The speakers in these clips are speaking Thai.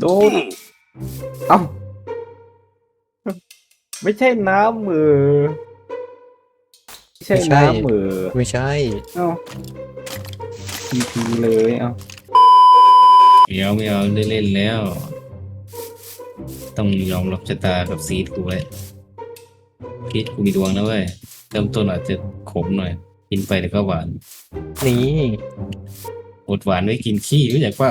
โดนเอ้าไม่ใช่น้ำมือ ไม่ใช่ไม่ใช่น้ำมือ ไม่ใช่เอ้าจริงๆเลยเอ้าไม่เอาไม่เอาได้เล่นแล้ว ต้องยอมรับชะตากับซีดกูไว้พีทกูมีดวงนะเว้ยเริ่มต้นอาจจะขมหน่อย กินไปแต่ก็หวาน นี่อดหวานไว้กินขี้รู้จักป่ะ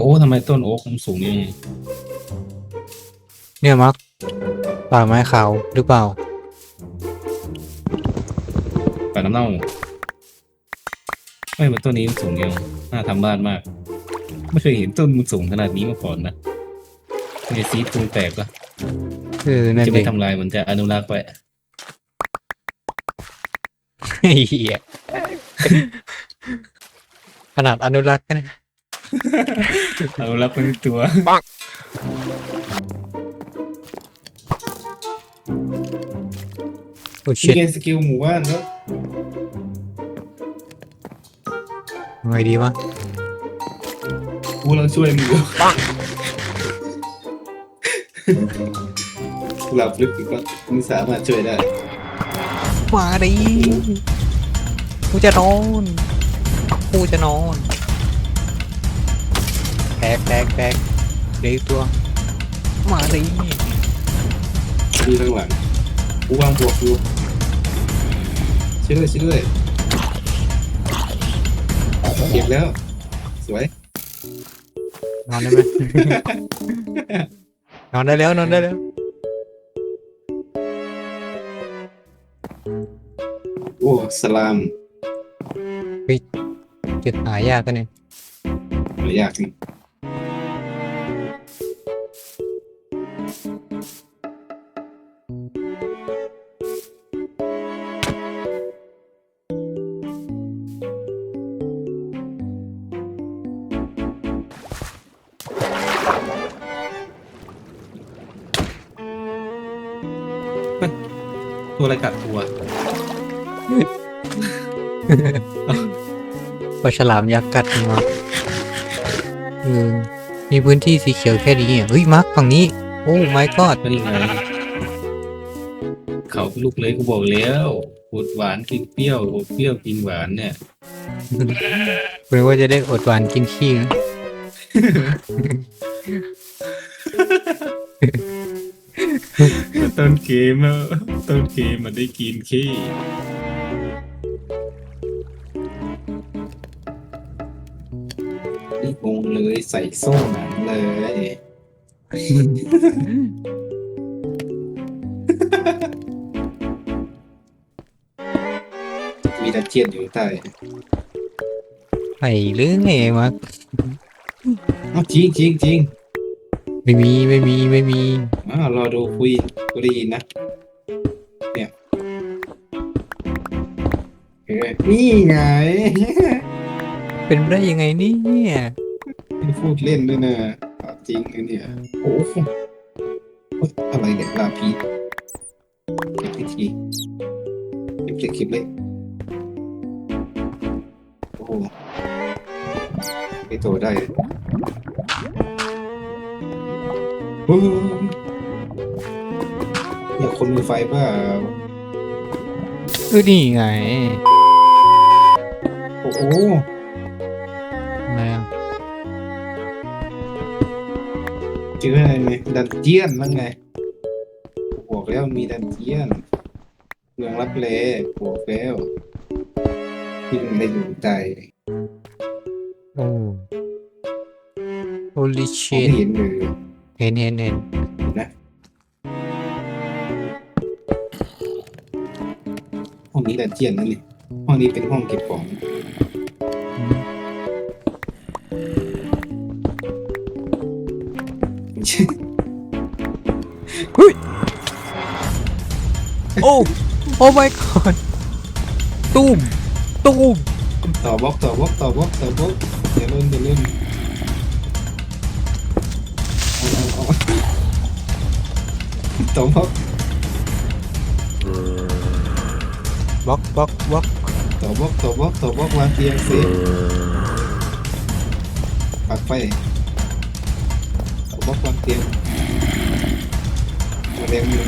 โอ้โหทำไมต้นโอ๊กมันสูงอย่างนี้เนี่ยมักป่าไม้ขาวหรือเปล่าป่าน้ำเน่าไม่มันต้นนี้มันสูงยังน่าทำบ้านมาก ไม่เคยเห็นต้นมันสูงขนาดนี้มาก่อนนะในซีดคงแตกปะเออนั่นจะเอไม่งทำลายมันจะอนุรักษ์ไว้เหี้ยขนาดอนุรักษ์กันนะอนุรักษ์ไว้ในตัวโอ้มีชิตเกมสกิลหมู่บ้านแล้วไงดีวะกูเราช่วยมึงอยู่หลับลึกอีกก็มึงสามารถช่วยได้มาดิกูจะนอนกูจะนอนแต กแตกแตกเดี๋ยวอีกตัวมาดิดูข้างหลังกูวางบวกอยู่ช่วยด้วยช่วยด้วยเก็บแล้ว สวย นอนได้ไหม นอนได้แล้วนอนได้แล้ว โอ้สลามจุดหายากกันเนี่ยหายากจริง ตัวอะไรกัดตัวปลาฉลามยักษ์กัดมาเออมีพื้นที่สีเขียวแค่นี้อะเฮ้ยมาร์คฝั่งนี้ โอ้ไม่กอดเป็นไงเขาลูกเลยกูบอกแล้วอดหวานกินเปรี้ยวอดเปรี้ยวกินหวานเนี่ยเป็นว่าจะได้อดหวานกินขี้นะ ต้นเกมอะต้นเกมมันได้กินขี้นี่งงเลยใส่โซ่หนังเลยมีดันเจียนอยู่ใต้ไอ้หรือไงมาร์คอ้าวจริงจริงจริงไม่มีไม่มีไม่มี อ้าวรอดูคุยกูได้ยินนะ เนี่ยเอ้ยนี่ไง เป็นไปได้ยังไงเนี่ยไม่พูดเล่นด้วยนะเอาจริงนะเนี่ยโอ้โหเฮ้ยอะไรเนี่ยลาพีเก็บพิธีเก็บเล็กเก็บเล็กโอ้โหไม่โตได้เฮ้ย เนี่ยคนมีไฟเปล่าเออนี่ไงโอ้โหอะไรอะเจออะไรไหมดันเจียนนั่นไงบอกแล้วมีดันเจียนเมืองรับเลบอกแล้วที่มึงได้อยู่ใจโอ้ holy ผม shit เห็นเลยเห็นเห็นเห็น ห้องนี้ดันเจียนนั่นนี่ห้องนี้เป็นห้องเก็บของอืมไม่ใช่โอ้โอ้ my god ตุ้มตุ้มต่อบล็อกต่อบล็อกต่อบล็อกต่อบล็อกอย่าเล่นอย่าเล่นเอาเอาเอาต่อบล็อก บล็อกบล็อกบล็อกต่อบล็อกต่อบล็อกต่อบล็อกวางเตียงเซฟปักไฟผมว่าความเตรียมมาเรียนมือ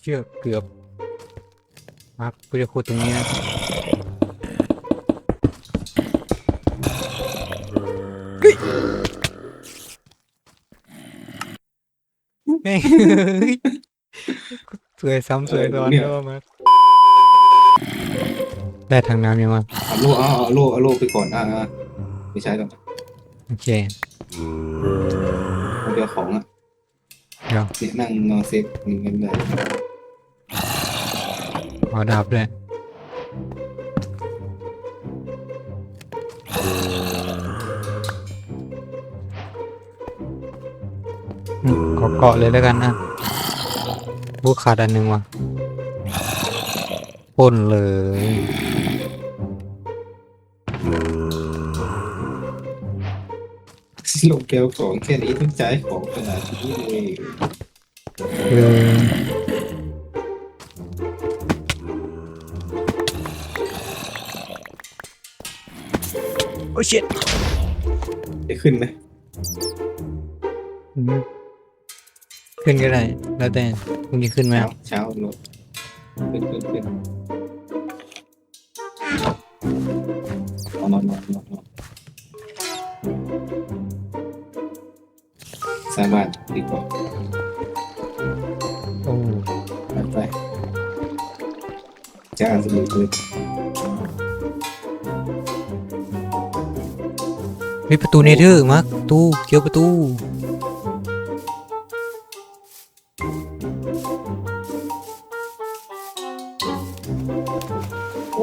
เชือกเกือบมาร์คกูจะขุดตรงนี้นะเฮ้ย แม่งเฮ้ยสวยซ้ำสวยซ้อนด้วยมาร์คได้ทางน้ำยังวะเอาโล่เอาเอาโล่เอาโล่ไปก่อนอ่าอ่าไม่ใช่หรอกโอเคเอาเดียวของอะเดี๋ยวเนี่ยนั่งนอนเซฟหนึ่งเงินเลยเอาดาบด้วย เกาะเลยแล้วกันนะบูขาดอันหนึ่งว่ะพ่นเลย ลงแก้วของแค่นี้ต้องจ่ายของขนาดนี้เลยเออโอ้ชิตได้ขึ้นไหม ขึ้นก็ได้ แล้วแต่คุณจะขึ้นไหมเช้าเช้าลดขึ้นขึ้นขึ้นเอานอนนอนนอนนอนสามารถดีกว่าโอ้ไปไปจ้าสมุดเลยเฮ้ยประตูเนเธอร์มาร์คประตูเกี่ยวประตู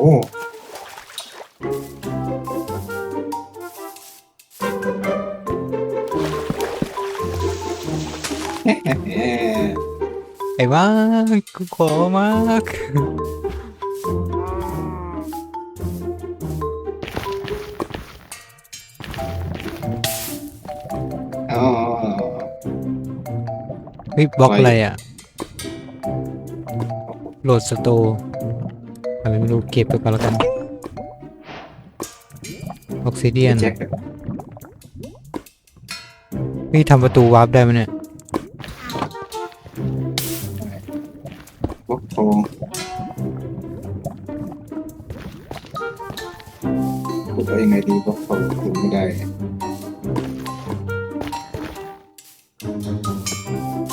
ไอ้มากูขอมาร์คอ๋อเฮ้ยบล็อกอะไรอะ โหลดสโตร์ อะไรไม่รู้เก็บไปก่อนแล้วกันออกซิเดียนแจ็คนี่ทำประตูวาร์ปได้ไหมเนี่ยบล็อกทองพูดว่ายังไงดีบล็อกทองถึงไม่ได้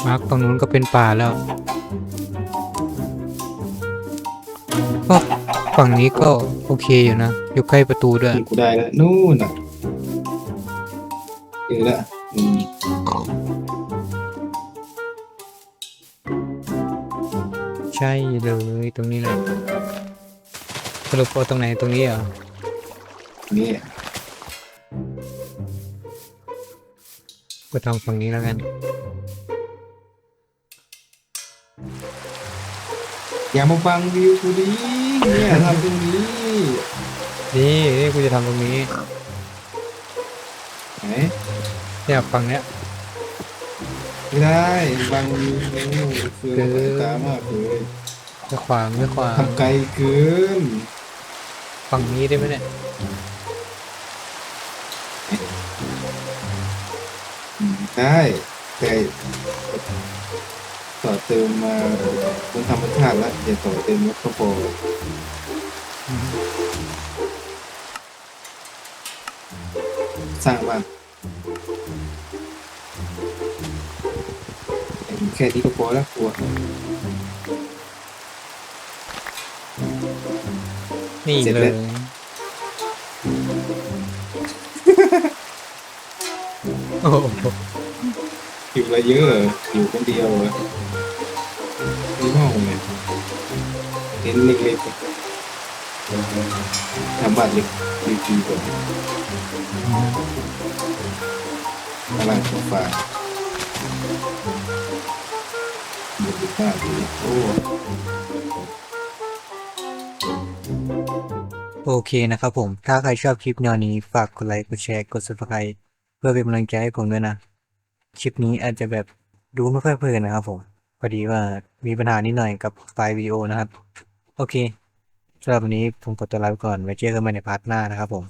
มาร์คตรงนู้นก็เป็นป่าแล้ว ก็ฝั่งนี้ก็โอเคอยู่นะ อยู่ใกล้ประตูด้วยที่กูได้แล้วนู่นอะเจอละอืมใช่เลยตรงนี้เลยสรุปเอาตรงไหนตรงนี้เหรอนี่ก็ทำฝั่งนี้แล้วกัน อย่ามาฟังวิวกูดิเนี่ยทำตรงนี้นี่นี่กูจะทำตรงนี้ไหนเนี่ยฝั่งเนี้ยไม่ได้ฟังวิวกูเฟืองสายตามากเลยไม่ขวางไม่ขวางทำไกลเกินฝั่งนี้ได้ไหมเนี่ยอืมได้แต่ ต่อเติมมาบนธรรมชาติแล้วอย่าต่อเติมรถก็พอสร้างบ้านแค่นี้ก็พอแล้วกลัวนี่เสร็จเลแล้ยวโอ้โหอยู่อะไรเยอะเหรออยู่คนเดียวเหรอนี่ ห้องไงเห็นเล็กๆทำบ้านเล็กดีๆก่อนตารางโซฟาอยู่ดีมากเลยโอ้โอเคนะครับผม ถ้าใครชอบคลิปแนวนี้ ฝากกดไลค์ กดแชร์ กด subscribe เพื่อเป็นกำลังใจให้ผมด้วยนะ คลิปนี้อาจจะแบบดูไม่ค่อยเพลินนะครับผม พอดีว่ามีปัญหานิดหน่อยกับไฟล์วิดีโอนะครับ โอเคสำหรับวันนี้ผมขอตัวลาไปก่อนไว้เจอกันใหม่ในพาร์ทหน้านะครับผม